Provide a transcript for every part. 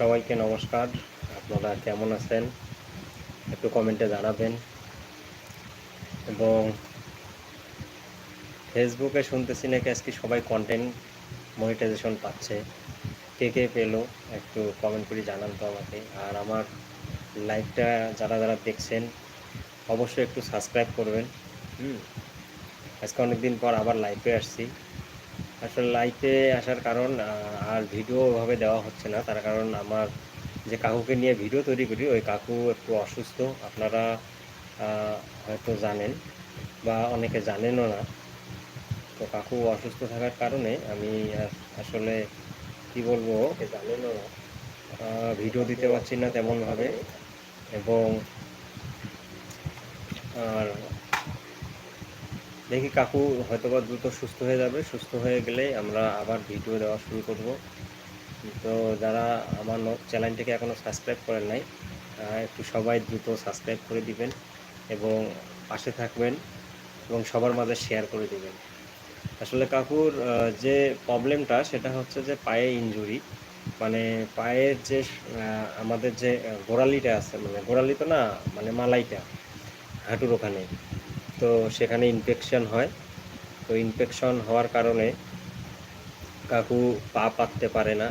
সবাইকে নমস্কার। আপনারা কেমন আছেন? একটু কমেন্টে জানাবেন। এবং ফেসবুকে শুনতেছি নাকি আজকে সবাই কন্টেন্ট মনিটাইজেশন পাচ্ছে। কে কে পেল? একটু কমেন্ট করে জানান তো আমাকে। আর আমার লাইভটা যারা যারা দেখছেন, অবশ্যই একটু সাবস্ক্রাইব করবেন। হুম। আজকে অনেক দিন পর আবার লাইভে আসছি। আসলে লাইভে আসার কারণ আর ভিডিও ওভাবে দেওয়া হচ্ছে না। তার কারণ আমার যে কাকুকে নিয়ে ভিডিও তৈরি করি, ওই কাকু একটু অসুস্থ। আপনারা হয়তো জানেন বা অনেকে জানেনও না। তো কাকু অসুস্থ থাকার কারণে আমি আসলে কি বলব জানেনও না। ভিডিও দিতে পারছি না তেমনভাবে। এবং আর দেখি কাকু হয়তোবা দ্রুত সুস্থ হয়ে যাবে। সুস্থ হয়ে গেলে আমরা আবার ভিডিও দেওয়া শুরু করব। তো যারা আমার চ্যানেলটিকে এখনও সাবস্ক্রাইব করেন নাই একটু সবাই দ্রুত সাবস্ক্রাইব করে দিবেন এবং পাশে থাকবেন এবং সবার মাঝে শেয়ার করে দিবেন। আসলে কাকুর যে প্রবলেমটা সেটা হচ্ছে যে পায়ে ইনজুরি মানে পায়ের যে আমাদের যে গোড়ালিটা আছে মানে গোড়ালি তো না মানে মালাইটা হাঁটুর ওখানে। তো সেখানে ইনফেকশন হয়। তো ইনফেকশন হওয়ার কারণে কাকু পা পাততে পারে না।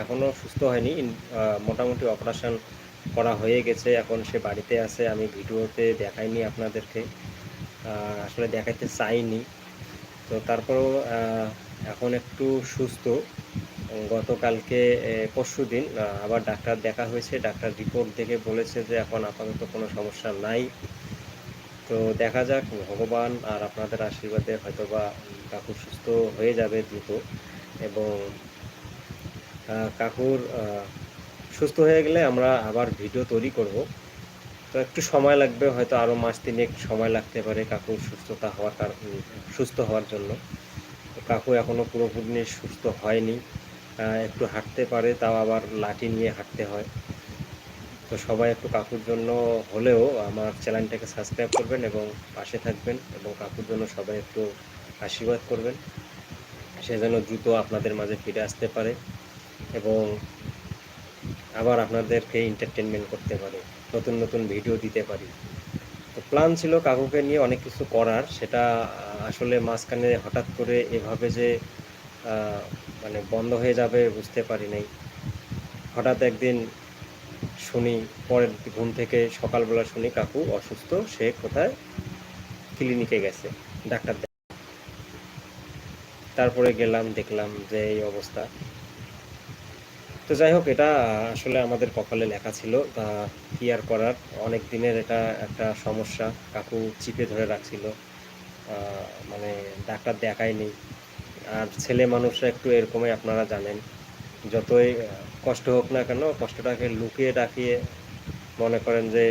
এখনও সুস্থ হয়নি। মোটামুটি অপারেশন করা হয়ে গেছে। এখন সে বাড়িতে আছে। আমি ভিডিওতে দেখাইনি আপনাদেরকে। আসলে দেখাইতে চাইনি। তো তারপরেও এখন একটু সুস্থ। গতকালকে পরশু দিন আবার ডাক্তার দেখা হয়েছে। ডাক্তার রিপোর্ট দেখে বলেছে যে এখন আপাতত কোনো সমস্যা নাই। তো দেখা যাক ভগবান আর আপনাদের আশীর্বাদে হয়তোবা কাকু সুস্থ হয়ে যাবে দ্রুত এবং কাকুর সুস্থ হয়ে গেলে আমরা আবার ভিডিও তৈরি করব। তো একটু সময় লাগবে হয়তো আরও মাস তিনেক সময় লাগতে পারে কাকুর সুস্থতা হওয়ার কার- উম, সুস্থ হওয়ার জন্য। কাকু এখনও পুরোপুরি সুস্থ হয়নি। একটু হাঁটতে পারে তাও আবার লাঠি নিয়ে হাঁটতে হয়। তো সবাই একটু কাকুর জন্য হলেও আমার চ্যানেলটাকে সাবস্ক্রাইব করবেন এবং পাশে থাকবেন এবং কাকুর জন্য সবাই একটু আশীর্বাদ করবেন। সে যেন দ্রুত আপনাদের মাঝে ফিরে আসতে পারে এবং আবার আপনাদেরকে এন্টারটেনমেন্ট করতে পারে, নতুন নতুন ভিডিও দিতে পারি। তো প্ল্যান ছিল কাকুকে নিয়ে অনেক কিছু করার, সেটা আসলে মাঝখানে হঠাৎ করে এভাবে যে মানে বন্ধ হয়ে যাবে বুঝতে পারি নাই। হঠাৎ একদিন শুনি পরের ঘুম থেকে সকালবেলা শুনি কাকু অসুস্থ, সে কোথায়? ক্লিনিকে গেছে, ডাক্তার তারপরে গেলাম, দেখলাম যে এই অবস্থা। তো যাই হোক, এটা আসলে আমাদের কপালে লেখা ছিল তা কি আর করার অনেক দিনের এটা একটা সমস্যা কাকু চিপে ধরে রাখছিল। মানে ডাক্তার দেখায়নি। আর ছেলে মানুষরা একটু এরকমই আপনারা জানেন, যতই কষ্ট হোক না কেন, কষ্টটাকে লুকিয়ে ডাকিয়ে মনে করেন যে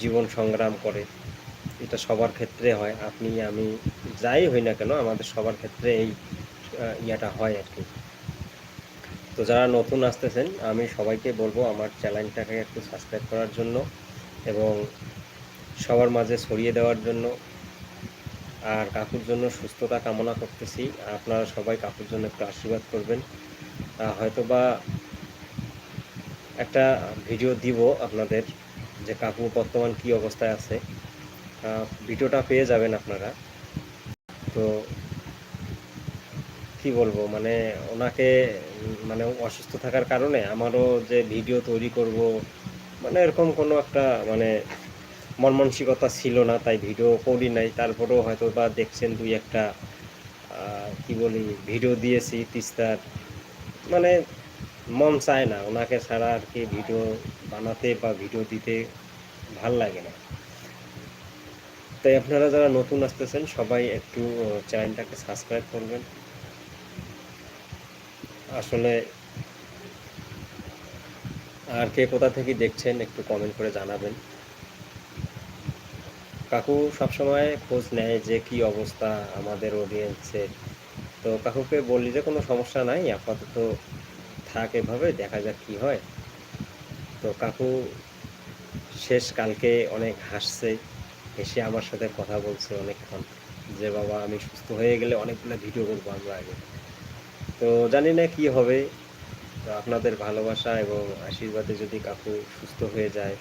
জীবন সংগ্রাম করে। এটা সবার ক্ষেত্রে হয়, আপনি, আমি যাই হই না কেন, আমাদের সবার ক্ষেত্রে এই ইয়াটা হয় আর কি। তো যারা নতুন আসতেছেন, আমি সবাইকে বলব আমার চ্যানেলটাকে একটু সাবস্ক্রাইব করার জন্য এবং সবার মাঝে ছড়িয়ে দেওয়ার জন্য। আর কাকুর জন্য সুস্থতা কামনা করতেছি। আপনারা সবাই কাকুর জন্য একটু আশীর্বাদ করবেন। হয়তোবা একটা ভিডিও দিব আপনাদের যে কাকু বর্তমান কি অবস্থায় আছে। ভিডিওটা পেয়ে যাবেন আপনারা। তো কি বলব মানে ওনাকে মানে অসুস্থ থাকার কারণে আমারও যে ভিডিও তৈরি করব মানে এরকম কোনো একটা মানে মন মানসিকতা ছিল না, তাই ভিডিও করি নাই। তারপরেও হয়তো বা দেখছেন দুই একটা কি বলি, ভিডিও দিয়েছি তিস্তার। মানে মন চায় না। ওনাকে ছাড়া আর কি ভিডিও বানাতে বা ভিডিও দিতে ভালো লাগে না। তাই আপনারা যারা নতুন আসতেছেন, সবাই একটু চ্যানেলটাকে সাবস্ক্রাইব করবেন। আসলে আর কে কোথা থেকে দেখছেন, একটু কমেন্ট করে জানাবেন। কাকু সবসময় খোঁজ নেয় যে কি অবস্থা আমাদের অডিয়েন্সের তো কাকুকে বললি যে কোনো সমস্যা নাই, আপাতত থাক এভাবে, দেখা যাক কি হয়। তো কাকু, শেষ কালকে অনেক হাসছে হেসে আমার সাথে কথা বলছে অনেকক্ষণ, যে বাবা আমি সুস্থ হয়ে গেলে অনেকগুলো ভিডিও করব আমরা আগে। তো জানি না কি হবে, তো আপনাদের ভালোবাসা এবং আশীর্বাদে যদি কাকু সুস্থ হয়ে যায়,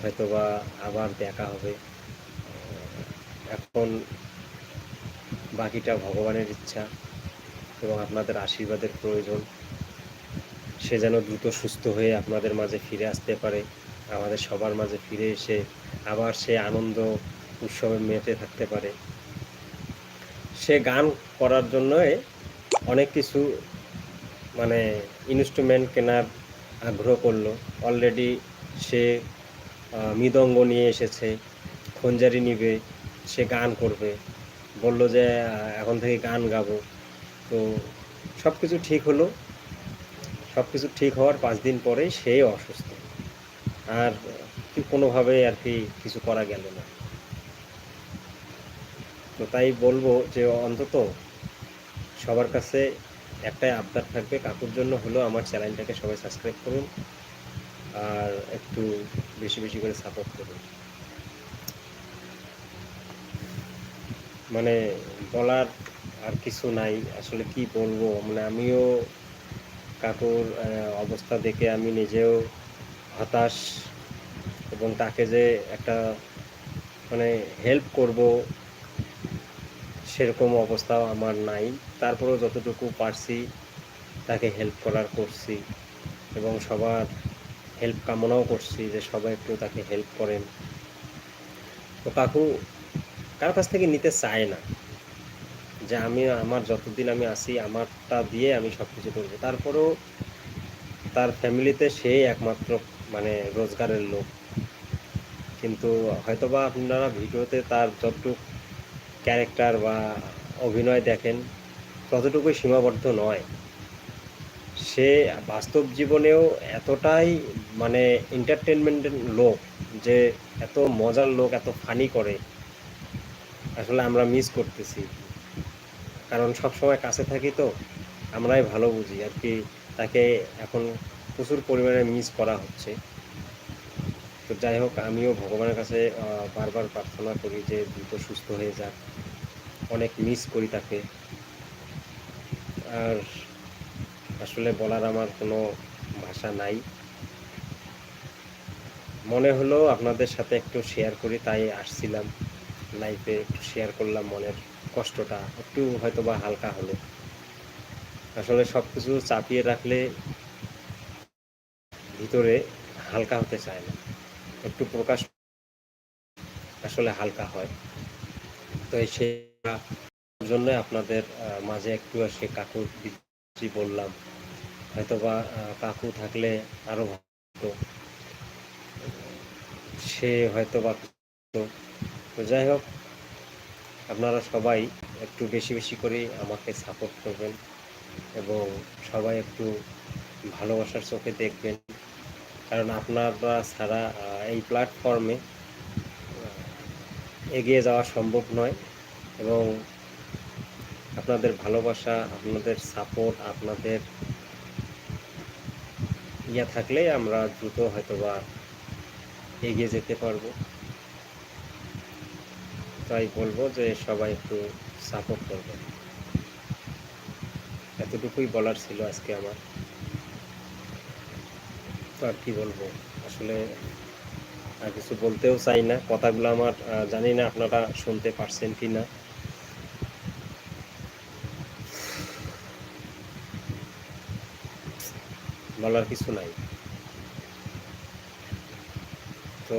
হয়তোবা আবার দেখা হবে। এখন বাকিটা ভগবানের ইচ্ছা এবং আপনাদের আশীর্বাদের প্রয়োজন। সে যেন দ্রুত সুস্থ হয়ে আপনাদের মাঝে ফিরে আসতে পারে, আমাদের সবার মাঝে ফিরে এসে আবার সে আনন্দ উৎসবে মেতে থাকতে পারে। সে গান করার জন্য অনেক কিছু মানে ইনস্ট্রুমেন্ট কেনার আগ্রহ করল। অলরেডি সে মৃদঙ্গ নিয়ে এসেছে, খঞ্জারি নিবে, সে গান করবে। বলল যে এখন থেকে গান গাবো। তো সব কিছু ঠিক হলো। সব কিছু ঠিক হওয়ার পাঁচ দিন পরেই সে অসুস্থ। আর কোনোভাবে আর কি কিছু করা গেল না। তো তাই বলব যে অন্তত সবার কাছে একটাই আবদার থাকবে, কাকুর জন্য হলো আমার চ্যানেলটাকে সবাই সাবস্ক্রাইব করুন আর একটু বেশি বেশি করে সাপোর্ট করুন। মানে বলার আর কিছু নাই, আসলে কি বলব? মানে আমিও কাকুর অবস্থা দেখে আমি নিজেও হতাশ এবং তাকে যে একটা মানে হেল্প করব সেরকম অবস্থাও আমার নাই। তারপরেও যতটুকু পারছি তাকে হেল্প করার করছি এবং সবার হেল্প কামনাও করছি যে সবাই একটু তাকে হেল্প করেন। তো কাকু, কারও কাছ থেকে নিতে চায় না? যে আমি আমার যতদিন আমি আসি আমারটা দিয়ে আমি সব কিছু করব। তারপরেও তার ফ্যামিলিতে সেই একমাত্র মানে রোজগারের লোক। কিন্তু হয়তোবা আপনারা ভিডিওতে তার যতটুকু ক্যারেক্টার বা অভিনয় দেখেন, ততটুকুই সীমাবদ্ধ নয়। সে বাস্তব জীবনেও এতটাই মানে এন্টারটেনমেন্টের লোক যে এত মজার লোক, এত ফানি করে। আসলে আমরা মিস করতেছি। কারণ সব সময় কাছে থাকি তো, আমরাই ভালো বুঝি আর কি, তাকে এখন প্রচুর পরিমাণে মিস করা হচ্ছে। তো যাই হোক, আমিও ভগবানের কাছে বারবার প্রার্থনা করি যে দ্রুত সুস্থ হয়ে যাক। অনেক মিস করি তাকে। আর আসলে বলার আমার কোনো ভাষা নাই। মনে হলো আপনাদের সাথে একটু শেয়ার করি, তাই আসছিলাম। লাইফে একটু শেয়ার করলাম মনের। কষ্টটা, একটু হয়তো বা হালকা হলো। আসলে সব কিছু চাপিয়ে রাখলে ভিতরে হালকা হতে চায় না। একটু প্রকাশ আসলে হালকা হয়। তো সেই জন্য আপনাদের মাঝে একটু আসে কাকুর বললাম। হয়তো বা কাকু থাকলে আরও ভালো। সে হয়তো বা তো যাই হোক আপনারা সবাই একটু বেশি বেশি করে আমাকে সাপোর্ট করবেন এবং সবাই একটু ভালোবাসার চোখে দেখবেন। কারণ আপনারা ছাড়া এই প্ল্যাটফর্মে এগিয়ে যাওয়া সম্ভব নয় এবং আপনাদের ভালোবাসা, আপনাদের সাপোর্ট আপনাদের ইয়া থাকলে আমরা দ্রুত হয়তোবা এগিয়ে যেতে পারব। তাই বলব যে সবাই একটু সাপোর্ট করবেন। এতটুকুই বলার ছিল আজকে আমার। তো আর কি বলব? আসলে আর কিছু বলতেও চাই না। কথাগুলো আমার জানি না আপনারা শুনতে পারছেন কি না বলার কিছু নাই। তো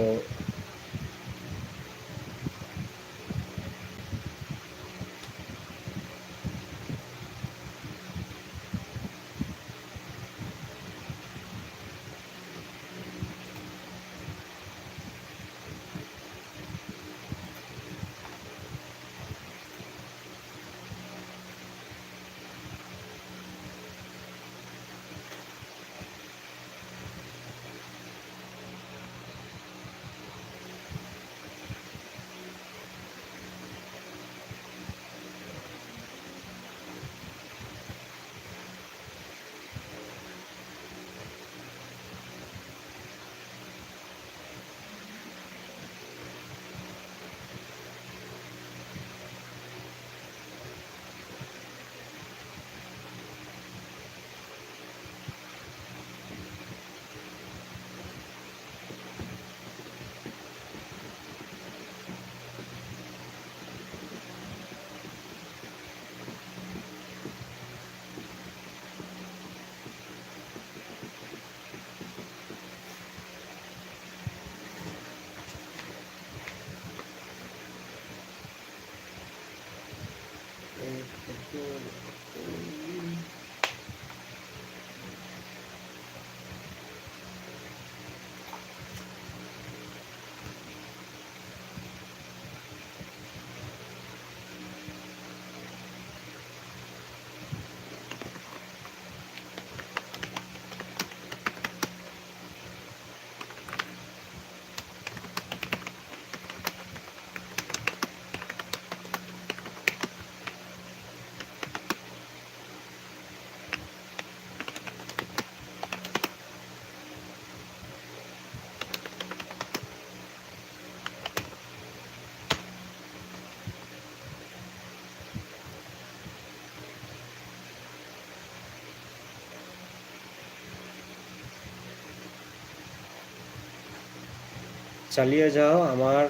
চালিয়ে যাও, আমার,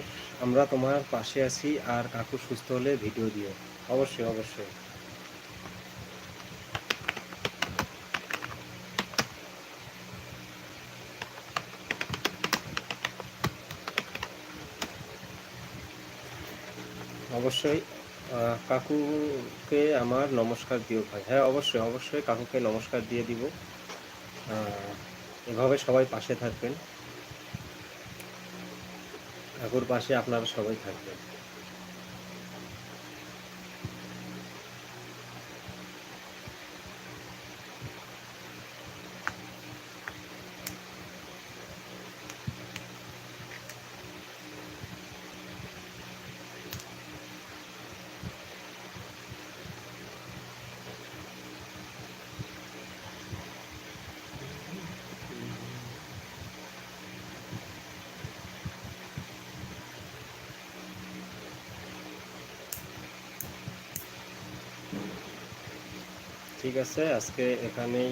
আমরা তোমার পাশে আছি, আর কাকু সুস্থ হলে ভিডিও দিও। অবশ্যই অবশ্যই। অবশ্যই কাকুকে আমার নমস্কার দিও ভাই। হ্যাঁ অবশ্যই অবশ্যই কাকুকে নমস্কার দিয়ে দিব। এভাবে সবাই পাশে থাকবেন। কাকুর পাশে আপনারা সবাই থাকবেন। ঠিক আছে আজকে এখানেই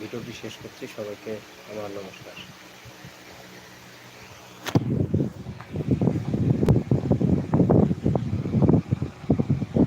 ভিডিওটি শেষ করছি। সবাইকে আমার নমস্কার।